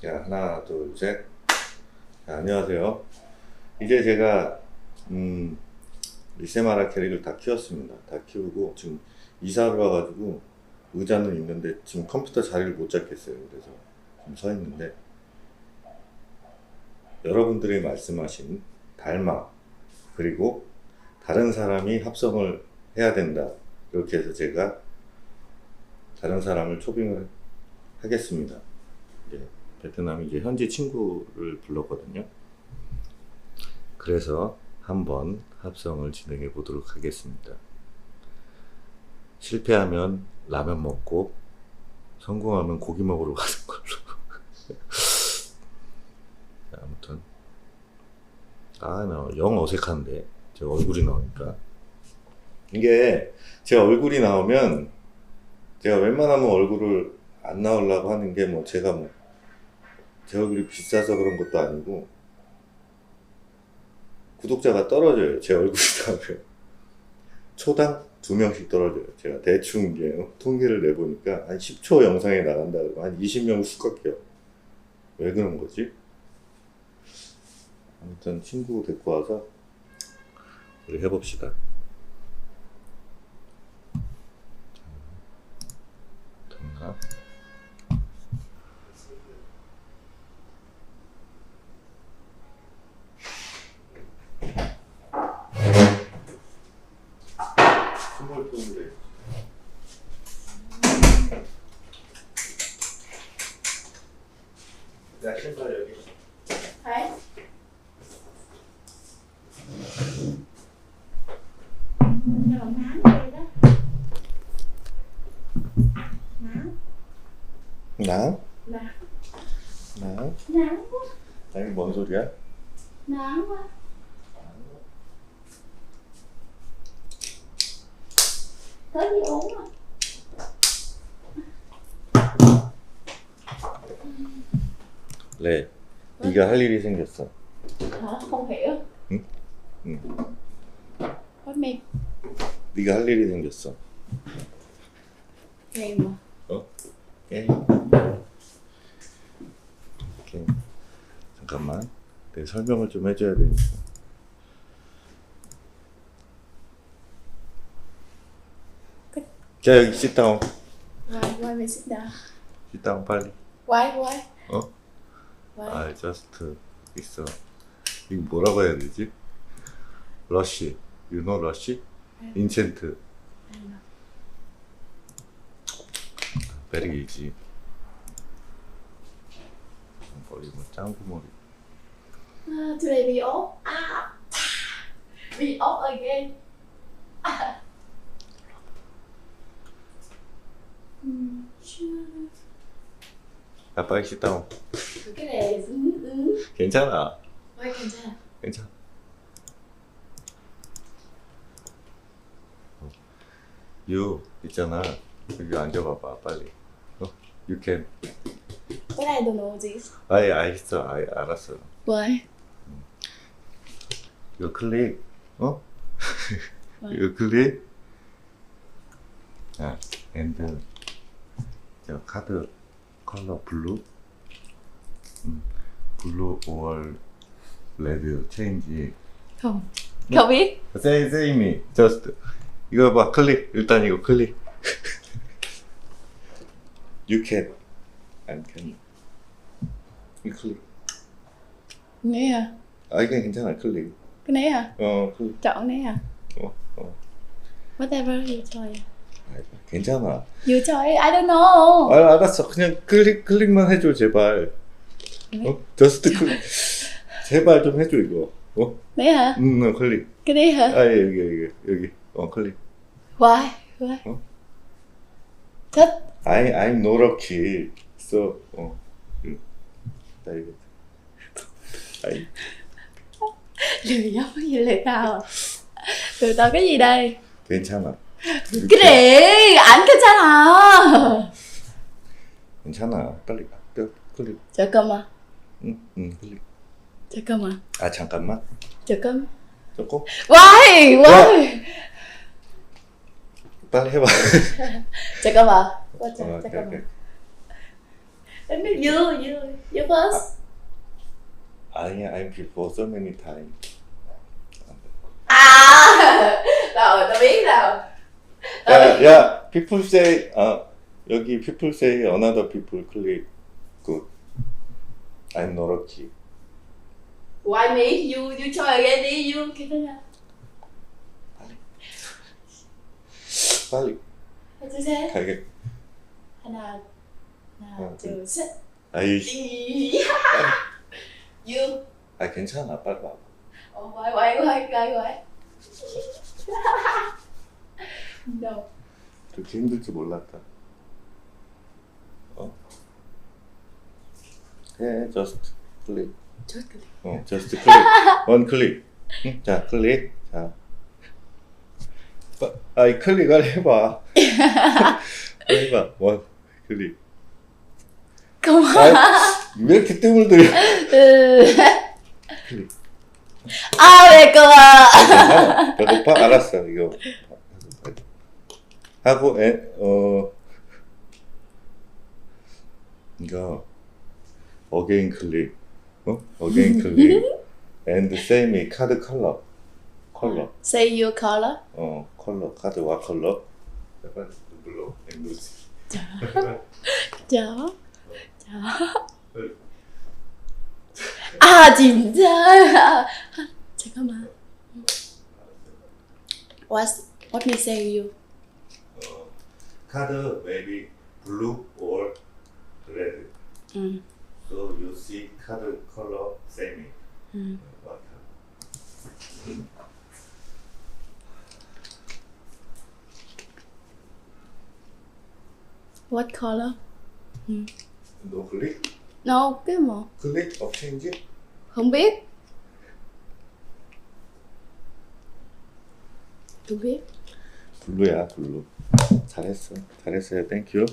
자, 하나, 둘, 셋. 자, 안녕하세요. 이제 제가, 음, 리세마라 캐릭을 다 키웠습니다. 다 키우고, 지금 이사를 와가지고, 의자는 있는데, 지금 컴퓨터 자리를 못 잡겠어요. 그래서 지금 서 있는데, 여러분들이 말씀하신 달마, 그리고 다른 사람이 합성을 해야 된다. 이렇게 해서 제가 다른 사람을 초빙을 하겠습니다. 예, 베트남이 이제 현지 친구를 불렀거든요. 그래서 한번 합성을 진행해 보도록 하겠습니다. 실패하면 라면 먹고 성공하면 고기 먹으러 가는 걸로. 자, 아무튼 아, 나영 어색한데 제 얼굴이 나오니까 이게 제 얼굴이 나오면 제가 웬만하면 얼굴을 안 나오려고 하는 게 뭐 제가 뭐 제 얼굴이 비싸서 그런 것도 아니고 구독자가 떨어져요. 제 얼굴이 나오면 초당 두 명씩 떨어져요. 제가 대충 이제 통계를 내보니까 한 10초 영상에 나간다 그러고 한 20명 쑥 꺾여. 왜 그런 거지? 아무튼 친구 데리고 와서 우리 해봅시다. 됐나? 스몰 통인데. 야 신발 여기. Đấy. Cho bạn nám đây đó. Nám, 나? nám, 나? nám quá, 아니 뭔 소리야? quá. Có gì uống không? 네. 네가 할 일이 생겼어. Hả? Không hiểu. Ừ. Ừ. What mean? 네가 할 일이 생겼어. Game mà. 게임. 게임. 잠깐만. 내 설명을 좀 해줘야 되니까. 자 여기 sit Why, why we sit down? sit 빨리. Why, why? 어? Why? 아 just 있어. 이거 뭐라고 해야 되지? 러쉬. You know 러쉬? 인챈트. 베리 이지. 머리 뭐 짱구 머리. Ah, today we off. Ah, we off again. Ah. Hmm. 아 sit down. cái này ừ, ừ. 괜찮아. Why 괜찮아? 괜찮아. 유 있잖아. 여기 앉아봐봐 빨리. 어? You can. Này đồ nổ gì? 아예 알겠어. 아예 알았어. Why? 이거 클릭. 어? 뭐? 이거 클릭. 자, 엔드. 저 카드 컬러 블루. 음, 블루 5월 레드 체인지. Không. Không biết. 세이 세이미 저스트. 이거 봐 클릭. 일단 이거 클릭. You can. 안 can. 이 클릭. Hả? 아 이게 괜찮아 클릭. Cái này hả? 어 클릭. Chọn này hả? 어 어. Whatever you choose. 아, 괜찮아. You choose. I don't know. 아, 알았어. 그냥 클릭 클릭만 해줘 제발. 네? 어? 저스트 클릭. 제발 좀 해줘 이거. 어? Này hả? 응, 응, 클릭. Cái này hả? 아 예, 여기 여기 여기. 어 클릭. Why? Why? 어? Thích. I I'm no lucky. So 어. 응. 나 이거. 아이. Lười giống gì lười tao à? Lười tao cái gì đây? 괜찮아. Này ảnh 괜찮아. 괜찮아. 빨리 가. 그, 클릭. 잠깐만. 응, 응, 클릭. 잠깐만. 아 잠깐만. 잠깐. 조금. Why? Why? 빨리 해봐. 잠깐만. Watch 어. 잠깐만. Em biết you, you, you first. I I'm before so many times. Tao biết rồi. 야, 야, people say, 아, 여기 people say another people click good. I'm not lucky. Why me? You, you try again đi, you nào? 빨리 Tôi sẽ 가게. 하나, 하나, 어, 둘, 셋. 아이, Ý. You. 아 괜찮아, 빨리 와. Ồ, quay, quay, quay, quay, quay. No. 그렇게 힘들 줄 몰랐다. 어? 해, just click. Chết cái 어, just click. one click. 응? 자, 클릭. 자. 빠- 아이 클릭을 해봐. 해봐. 원 클릭. Không. 아, 왜 이렇게 뜸을 들여? 클릭. Về cơ à. 괜찮아. 배고파? 알았어. 이거 하고 에, 어 이거 어게인 클릭. 어? 어게인 클릭. and same 카드 컬러. 컬러. Say your color. 어, 컬러. 카드 와 컬러. 약간 눌러. 엔도지. Chó. Chó. À, 진짜. 아, 잠깐만. What, what he say you? 어, 카드 maybe blue or red. 응. So you see 카드 컬러 same. 응. What? What color? 너 클릭? No, cái một. 클릭 업 체인지? Không biết. 블루야 블루. 잘했어. 잘했어요. 땡큐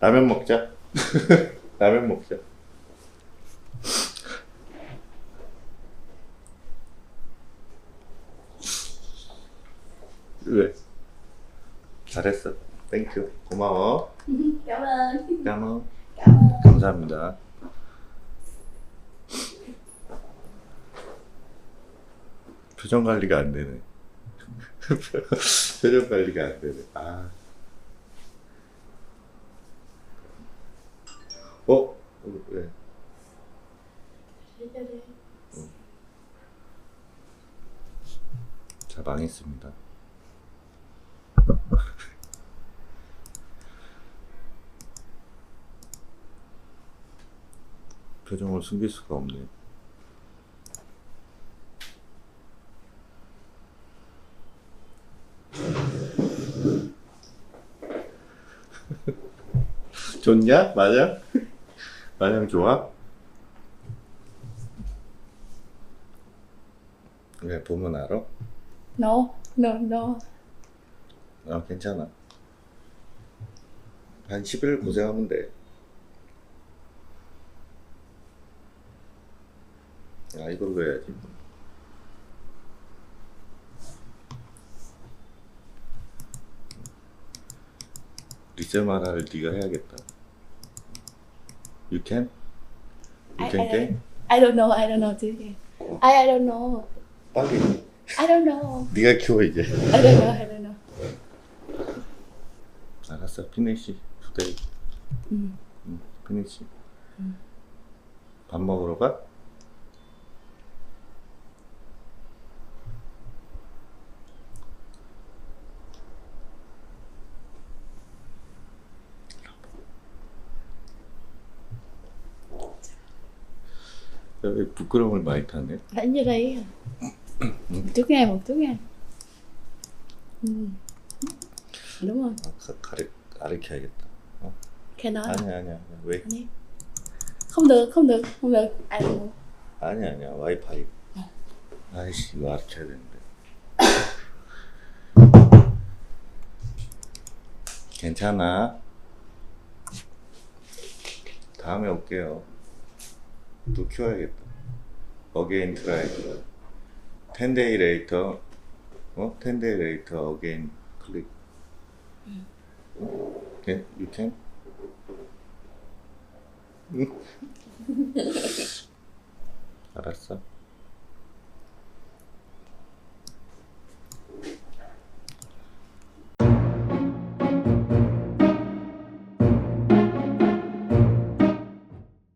라면 먹자. 라면 먹자. 왜? 잘했어 땡큐 고마워. 까먹 Cảm ơn. 감사합니다. 표정 관리가 안 되네. 표정 관리가 안 되네. 아. 어? 어, 왜? 자, 망했습니다. 표정을 숨길 수가 없네. 좋냐? 마냥? 마냥 좋아? 왜 보면 알아? No, no, no. 아 괜찮아. 한 10일 고생하면 돼. 이걸로 해야지. 리세마라를 네가 해야겠다. You can? You I, can I, game? I don't know, I don't know this. I, I don't know. 빨리. I don't know. 네가 키워 이제. I don't know, I don't know. 알았어. 피니시. 투데이. 음. 응, 피니시. 밥 먹으러 가? 부끄러움을 많이 타네? Một chút nghe. Ừ. Đúng rồi. 아, 가, 가르, 가르쳐야겠다. Khe nói. 아니야, 아니야. 왜? Anh em. Không được, không được, không được. Ai được. 아니야, 아니야. 와이파이. 아이씨, 이거 가르쳐야 되는데. 괜찮아. 다음에 올게요. 또 키워야겠다. Again try. 10 day later, 어? 10 day later again click. 네, you can? 알았어.